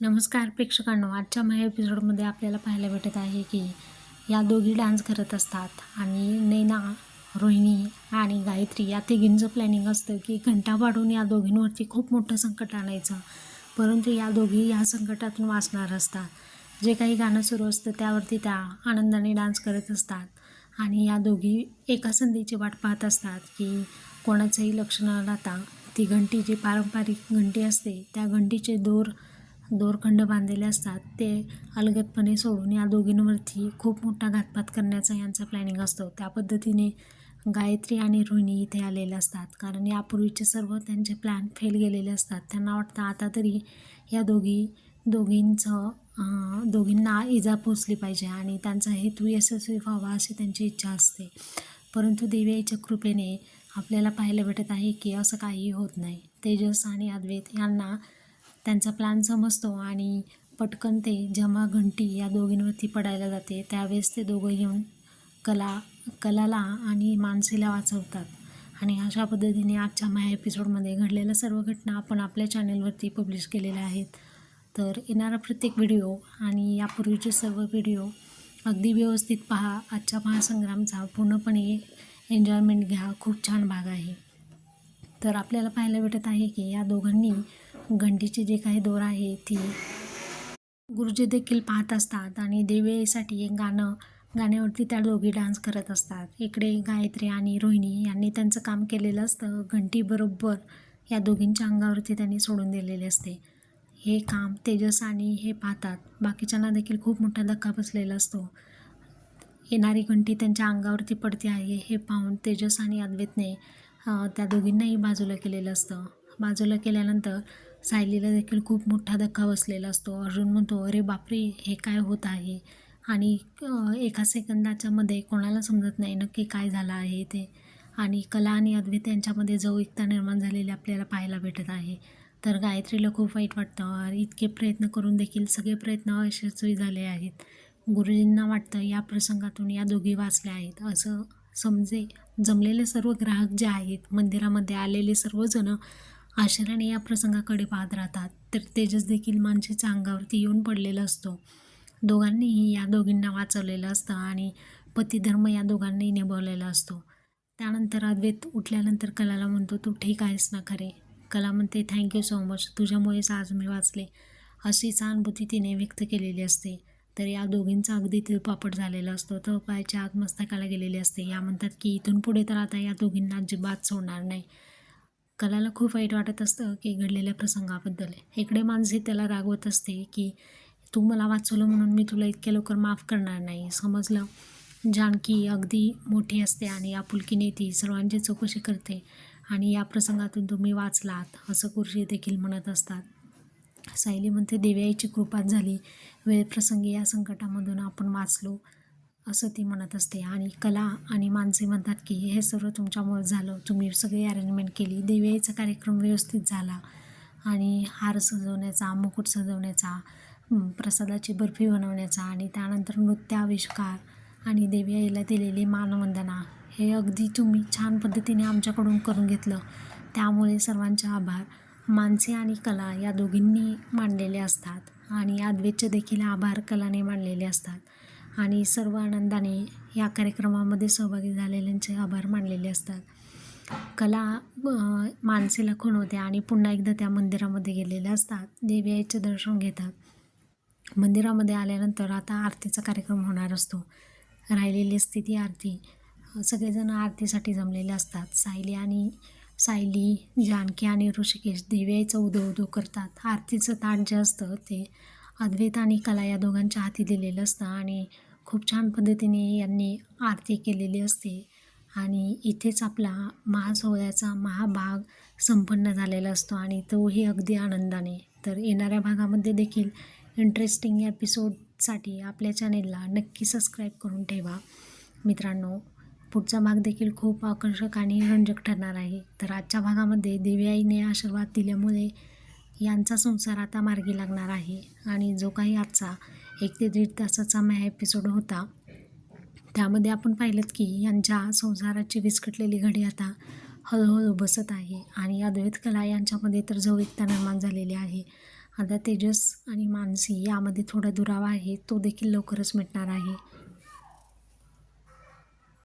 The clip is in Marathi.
नमस्कार प्रेक्षकांनो आजच्या माझ्या एपिसोडमध्ये आपल्याला पाहायला भेटत आहे की या दोघी डान्स करत असतात आणि नैना रोहिणी आणि गायत्री या तिघींचं प्लॅनिंग असतं की घंटा पाडून या दोघींवरती खूप मोठं संकट आणायचं. परंतु या दोघी या संकटातून वाचणार असतात. जे काही गाणं सुरू असतं त्यावरती त्या आनंदाने डान्स करत असतात आणि या दोघी एका संधीची वाट पाहत असतात की कोणाचंही लक्ष न राहता ती घंटी जी पारंपरिक घंटी असते त्या घंटीचे दोर दोरखंड बांधलेले असतात ते अलगदपणे सोडून या दोघींवरती खूप मोठा घातपात करण्याचा यांचा प्लॅनिंग असतो. त्या पद्धतीने गायत्री आणि रोहिणी इथे आलेले असतात. कारण यापूर्वीचे सर्व त्यांचे प्लॅन फेल गेलेले असतात. त्यांना वाटतं आता तरी या दोघी दोघींचं दोघींना इजा पोचली पाहिजे आणि त्यांचा हेतू यशस्वी व्हावा अशी त्यांची इच्छा असते. परंतु देवीच्या कृपेने आपल्याला पाहायला भेटत आहे की असं काहीही होत नाही. तेजस आणि अद्वैत यांना त्यांचा प्लॅन समजतो आणि पटकन ते जेव्हा घंटी या दोघींवरती पडायला जाते. त्यावेळेस ते दोघं येऊन कला कलाला आणि मानसीला वाचवतात. आणि अशा पद्धतीने आजच्या माझ्या एपिसोडमध्ये घडलेल्या सर्व घटना आपण आपल्या चॅनलवरती पब्लिश केलेल्या आहेत. तर येणारा प्रत्येक व्हिडिओ आणि यापूर्वीचे सर्व व्हिडिओ अगदी व्यवस्थित पहा. आजच्या महासंग्रामचा पूर्णपणे एन्जॉयमेंट घ्या. खूप छान भाग आहे. तर आपल्याला पाहायला भेटत आहे की या दोघांनी घंटीची जे काही दोर आहे ती गुरुजी देखील पाहत असतात आणि देवीसाठी एक गाणं गाण्यावरती त्या दोघी डान्स करत असतात. इकडे गायत्री आणि रोहिणी यांनी त्यांचं काम केलेलं असतं. घंटी बरोबर या दोघींच्या अंगावरती त्यांनी सोडून दिलेले असते. हे काम तेजस आणि हे पाहतात. बाकीच्यांना देखील खूप मोठा धक्का बसलेला असतो. येणारी घंटी त्यांच्या अंगावरती पडते आहे हे पाहून तेजस आणि अद्वैतने त्या दोघींनाही बाजूला केलेलं असतं. बाजूला केल्यानंतर सायलीला देखील खूप मोठा धक्का बसलेला असतो. अर्जुन म्हणतो अरे बापरे हे काय होत आहे? आणि एका सेकंदाच्या मध्ये कोणाला समजत नाही नक्की काय झालं आहे ते. आणि कला आणि अद्वैत यांच्यामध्ये एकता निर्माण झालेली आपल्याला पाहायला भेटत आहे. तर गायत्रीला खूप वाईट वाटतं. अरे इतके प्रयत्न करून देखील सगळे प्रयत्न यशस्वी झाले आहेत. गुरुजींना वाटतं या प्रसंगातून या दोघी वाचल्या आहेत. असं समजे जमलेले सर्व ग्राहक जे आहेत मंदिरामध्ये आलेले सर्वजणं आश्चर्याने या प्रसंगाकडे पाहत राहतात. तर तेजस देखील मानसीच्या अंगावरती येऊन पडलेला असतो. दोघांनीही या दोघींना वाचवलेलं असतं आणि पतिधर्म या दोघांनी निभावलेला असतो. त्यानंतर अद्वैत उठल्यानंतर कलाला म्हणतो तू ठीक आहेस ना खरे? कला म्हणते थँक्यू सो मच तुझ्यामुळेच आज मी वाचले. अशी सहानुभूती तिने व्यक्त केलेली असते. तर या दोघींचा अगदी तिळपापड झालेला असतो. तर पायाच्या आग मस्तकाला गेलेली असते. या म्हणतात की इथून पुढे तर आता या दोघींना अजिबात सोडणार नाही. कलाला खूप वाईट वाटत असतं की घडलेल्या प्रसंगाबद्दल. इकडे माणसे त्याला रागवत असते की तू मला वाचवलं म्हणून मी तुला इतक्या लवकर माफ करणार नाही. समजलं? जानकी अगदी मोठी असते आणि आपुलकीने ती सर्वांची चौकशी करते आणि या प्रसंगातून तुम्ही वाचलात असं कुर्शी देखील म्हणत असतात. सायली म्हणते देव्याईची कृपात झाली. वेळप्रसंगी या संकटामधून आपण वाचलो. असं ती म्हणत असते. आणि कला आणि माणसे म्हणतात की हे सर्व तुमच्यामुळे झालं. तुम्ही सगळी अरेंजमेंट केली. देवीचा कार्यक्रम व्यवस्थित झाला. आणि हार सजवण्याचा मुकुट सजवण्याचा प्रसादाची बर्फी बनवण्याचा आणि त्यानंतर नृत्याविष्कार आणि देवी आईला दिलेली मानवंदना हे अगदी तुम्ही छान पद्धतीने आमच्याकडून करून घेतलं. त्यामुळे सर्वांचे आभार. माणसे आणि कला या दोघींनी मांडलेले असतात आणि अद्वैतचे देखील आभार कलाने मांडलेले असतात. आणि सर्व आनंदाने या कार्यक्रमामध्ये सहभागी झालेल्यांचे आभार मानलेले असतात. कला माणसेला खुणवते आणि पुन्हा एकदा त्या मंदिरामध्ये गेलेल्या असतात. देवी आईचे दर्शन घेतात. मंदिरामध्ये आल्यानंतर आता आरतीचा कार्यक्रम होणार असतो. राहिलेली असते ती आरती. सगळेजण आरतीसाठी जमलेले असतात. सायली आणि सायली जानकी आणि ऋषिकेश दिव्याचं उदो उदो करतात. आरतीचं ताट जे असतं ते अद्वैत आणि कला या दोघांच्या हाती दिलेलं असतं आणि खूप छान पद्धतीने यांनी आरती केलेली असते. आणि इथेच आपला महासोहळ्याचा महाभाग संपन्न झालेला असतो आणि तोही अगदी आनंदाने. तर येणाऱ्या भागामध्ये देखील इंटरेस्टिंग एपिसोडसाठी आपल्या चॅनेलला नक्की सबस्क्राईब करून ठेवा. मित्रांनो पुढचा भाग देखील खूप आकर्षक आणि रंजक ठरणार आहे. तर आजच्या भागामध्ये देवी आईने आशीर्वाद दिल्यामुळे यांचा संसार आता मार्गी लागणार आहे. आणि जो काही आजचा एक ते दीड तासाचा मॅ एपिसोड होता त्यामध्ये आपण पाहिलं की यांच्या संसाराची विस्कटलेली घडी आता हळूहळू बसत आहे. आणि अद्वैत कला यांच्यामध्ये तर जवळीकता निर्माण झालेली आहे. आता तेजस आणि मानसी यामध्ये थोडा दुरावा आहे तो देखील लवकरच मिटणार आहे.